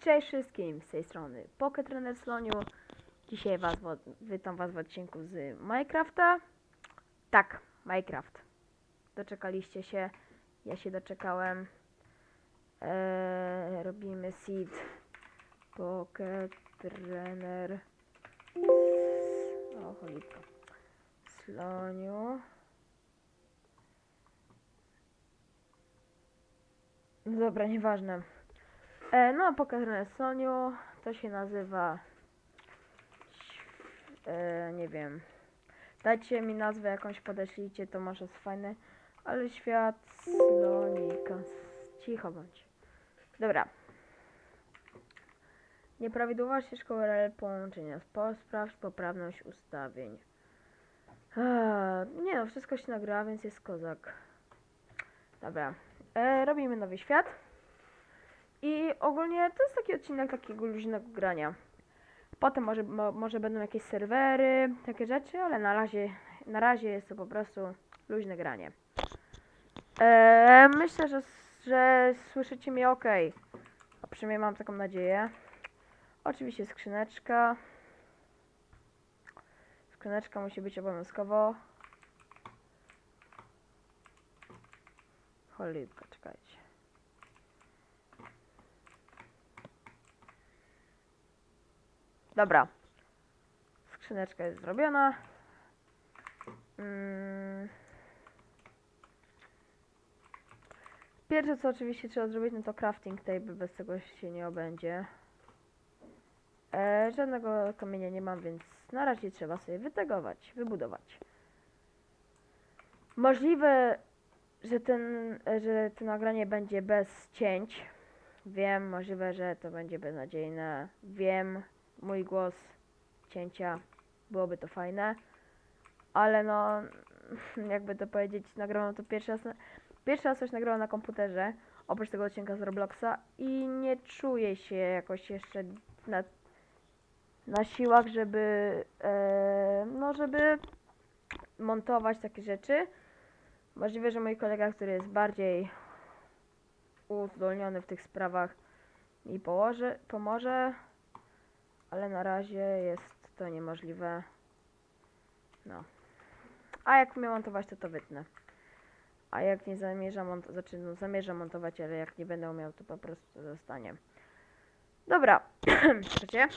Cześć wszystkim, z tej strony Pocket Trainer Sloniu. Dzisiaj was, witam was w odcinku z Minecrafta. Tak, Minecraft. Doczekaliście się, ja się doczekałem. Eee, robimy seed Pocket Trainer. O, cholipka. Sloniu. No Dobra, nieważne. E, no, pokażę Soniu. To się nazywa. E, nie wiem. Dajcie mi nazwę jakąś, podeślijcie, to może jest fajne. Ale świat Slonika. Cicho bądź. Dobra. Nieprawidłowości szkoły połączenia. Po- Sprawdź poprawność ustawień. Eee, nie no, wszystko się nagrywa, więc jest kozak. Dobra. E, robimy nowy świat. I ogólnie to jest taki odcinek takiego luźnego grania. Potem może, mo, może będą jakieś serwery, takie rzeczy, ale na razie, na razie jest to po prostu luźne granie. E, myślę, że, że słyszycie mnie ok. A przynajmniej mam taką nadzieję. Oczywiście skrzyneczka. Skrzyneczka musi być obowiązkowo. Cholipka, czekajcie. Dobra. Skrzyneczka jest zrobiona. Mm. Pierwsze co oczywiście trzeba zrobić, no to crafting table, bez tego się nie obędzie. E, żadnego kamienia nie mam, więc na razie trzeba sobie wytegować, wybudować. Możliwe, że ten, że to nagranie będzie bez cięć. Wiem, możliwe, że to będzie beznadziejne. Wiem, mój głos cięcia byłoby to fajne. Ale no, jakby to powiedzieć, nagrałam to pierwszy raz, na, pierwszy raz coś nagrałam na komputerze, oprócz tego odcinka z Robloxa i nie czuję się jakoś jeszcze na, na siłach, żeby, e, no żeby montować takie rzeczy. Możliwe, że mój kolega, który jest bardziej uzdolniony w tych sprawach, mi położy, pomoże, ale na razie jest to niemożliwe. No. A jak umiem montować, to to wytnę. A jak nie zamierzam montować, znaczy no zamierzam montować, ale jak nie będę umiał, to po prostu zostanie. Dobra, słuchajcie.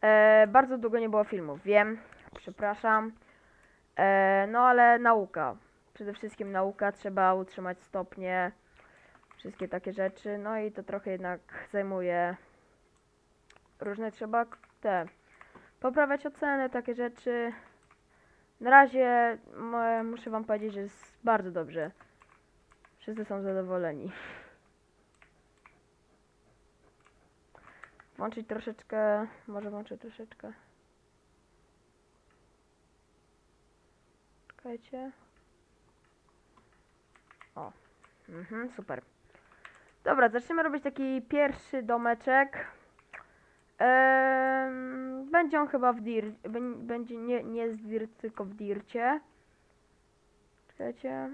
E, bardzo długo nie było filmów, wiem, przepraszam. E, no ale nauka. Przede wszystkim nauka, trzeba utrzymać stopnie, wszystkie takie rzeczy. No i to trochę jednak zajmuje. Różne trzeba te poprawiać oceny, takie rzeczy. Na razie muszę wam powiedzieć, że jest bardzo dobrze. Wszyscy są zadowoleni. Włączyć troszeczkę, może włączę troszeczkę. Czekajcie. O, mhm, super. Dobra, zaczniemy robić taki pierwszy domeczek. Em, będzie on chyba w dir, bę- będzie nie, nie z dir, tylko w dircie. Czekajcie.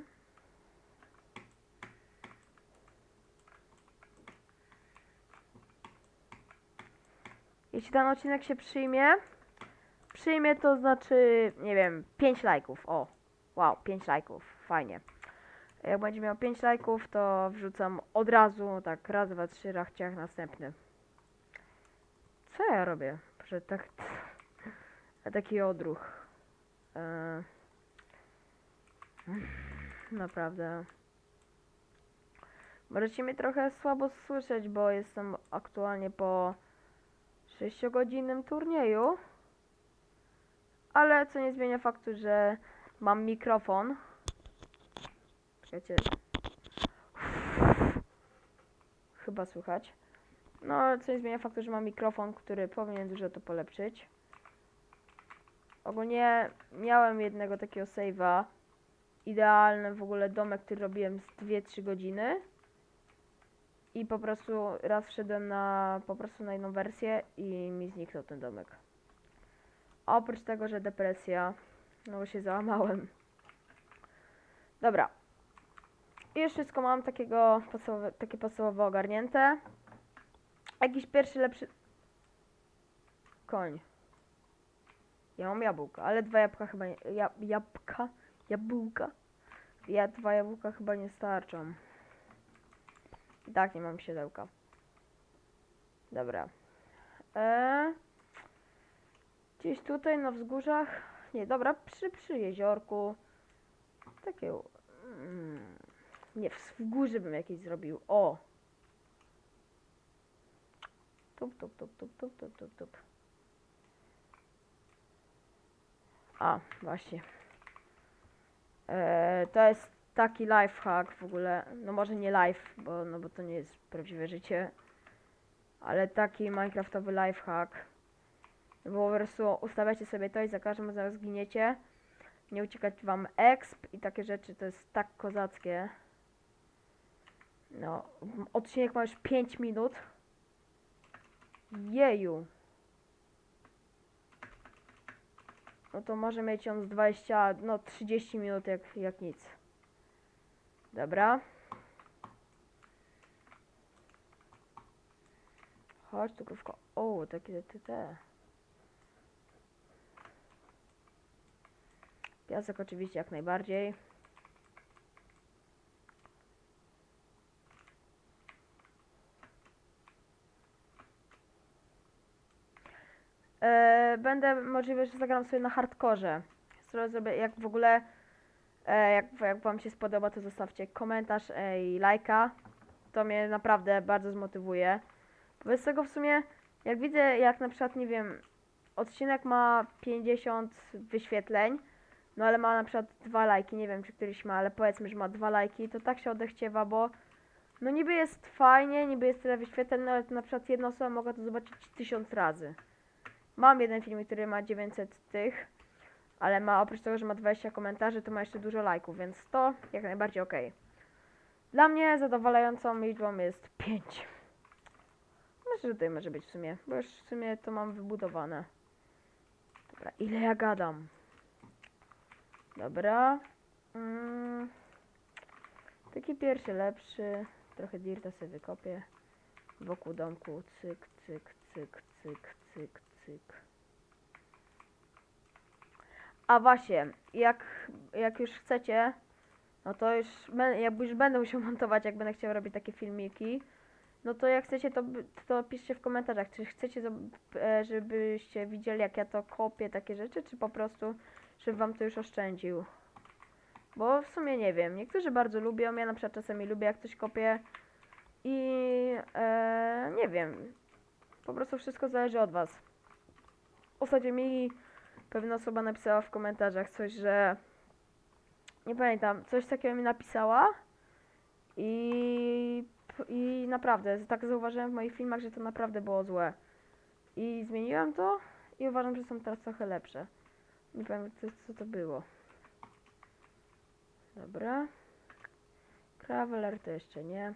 Jeśli ten odcinek się przyjmie, przyjmie to znaczy, nie wiem, 5 lajków. O, wow, 5 lajków, fajnie. Jak będzie miał 5 lajków, to wrzucam od razu, tak raz, dwa, trzy, rachciach następny. Co ja robię? Proszę, tak. Taki odruch. E, naprawdę. Możecie mnie trochę słabo słyszeć, bo jestem aktualnie po 6-godzinnym turnieju. Ale co nie zmienia faktu, że mam mikrofon. Czekajcie. Chyba słychać. No, co nie zmienia faktu, że mam mikrofon, który powinien dużo to polepszyć. Ogólnie miałem jednego takiego save'a. Idealny w ogóle domek, który robiłem z 2-3 godziny. I po prostu raz wszedłem na po prostu na wersję i mi zniknął ten domek. A oprócz tego, że depresja, no bo się załamałem. Dobra. I już wszystko mam takiego podstawowe, takie podstawowe ogarnięte. Jakiś pierwszy lepszy... Koń. Ja mam jabłka, ale dwa jabłka chyba nie... Ja, jabłka? Jabłka? Ja dwa jabłka chyba nie starczą. I tak nie mam siodełka. Dobra. Eee, gdzieś tutaj na wzgórzach. Nie, dobra, przy, przy jeziorku. Takie. Mm, nie, w w górze bym jakieś zrobił. O! Tup, tup, tup, tup, tup, tup, tup, tup. A, właśnie. Eee, to jest taki lifehack w ogóle. No może nie life, bo, no bo to nie jest prawdziwe życie. Ale taki minecraftowy lifehack. Bo po prostu ustawiacie sobie to i za każdym razem zginiecie. Nie uciekać wam exp i takie rzeczy, to jest tak kozackie. No, odcinek ma już 5 minut. Jeju. No to może mieć on z 20, no 30 minut jak, jak nic. Dobra. Chodź tu krówko. O, takie te, te. Piasek oczywiście jak najbardziej. E, będę możliwe, że zagram sobie na hardkorze. Zrobię, jak w ogóle, e, jak, jak wam się spodoba, to zostawcie komentarz e, i lajka. To mnie naprawdę bardzo zmotywuje. Bez tego w sumie, jak widzę, jak na przykład, nie wiem, odcinek ma 50 wyświetleń, no ale ma na przykład dwa lajki, nie wiem czy któryś ma, ale powiedzmy, że ma dwa lajki, to tak się odechciewa, bo no niby jest fajnie, niby jest tyle wyświetleń, no ale na przykład jedna osoba mogła to zobaczyć tysiąc razy. Mam jeden film, który ma 900 tych, ale ma oprócz tego, że ma 20 komentarzy, to ma jeszcze dużo lajków, więc to jak najbardziej ok. Dla mnie zadowalającą liczbą jest 5. Myślę, że tutaj może być w sumie, bo już w sumie to mam wybudowane. Dobra, ile ja gadam? Dobra. Mm. Taki pierwszy lepszy. Trochę dirta sobie wykopię. Wokół domku. Cyk, cyk, cyk, cyk, cyk, cyk. A właśnie, jak, jak już chcecie, no to już, jakby już będę musiał montować, jak będę chciał robić takie filmiki, no to jak chcecie, to, to piszcie w komentarzach, czy chcecie, e, żebyście widzieli, jak ja to kopię, takie rzeczy, czy po prostu, żebym wam to już oszczędził. Bo w sumie nie wiem, niektórzy bardzo lubią, ja na przykład czasami lubię, jak coś kopię i e, nie wiem, po prostu wszystko zależy od was. Ostatnio mi pewna osoba napisała w komentarzach coś, że nie pamiętam, coś takiego mi napisała i, i naprawdę, tak zauważyłem w moich filmach, że to naprawdę było złe. I zmieniłem to i uważam, że są teraz trochę lepsze. Nie pamiętam, co, to było. Dobra. Traveler to jeszcze nie.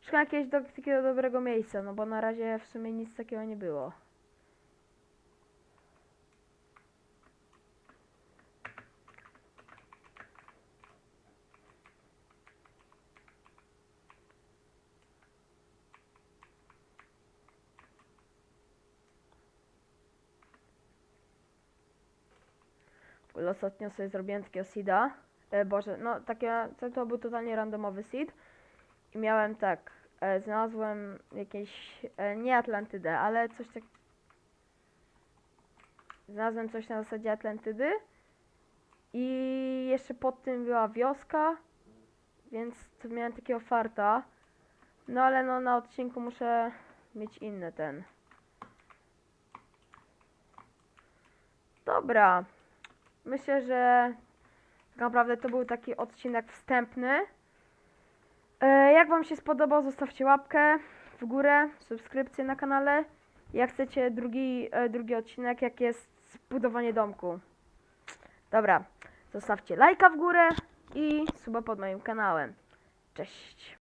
Szukam jakiegoś do, takiego dobrego miejsca, no bo na razie w sumie nic takiego nie było. Ostatnio sobie zrobiłem takiego seeda. E, Boże, no takie, to, to był totalnie randomowy seed. I miałem tak, e, znalazłem jakieś, e, nie Atlantydę, ale coś tak... Znalazłem coś na zasadzie Atlantydy. I jeszcze pod tym była wioska, więc to miałem takiego farta. No ale no na odcinku muszę mieć inny ten. Dobra. Myślę, że tak naprawdę to był taki odcinek wstępny. E, jak Wam się spodobał, zostawcie łapkę w górę, subskrypcję na kanale. Jak chcecie drugi, e, drugi odcinek, jak jest zbudowanie domku. Dobra, zostawcie lajka w górę i suba pod moim kanałem. Cześć.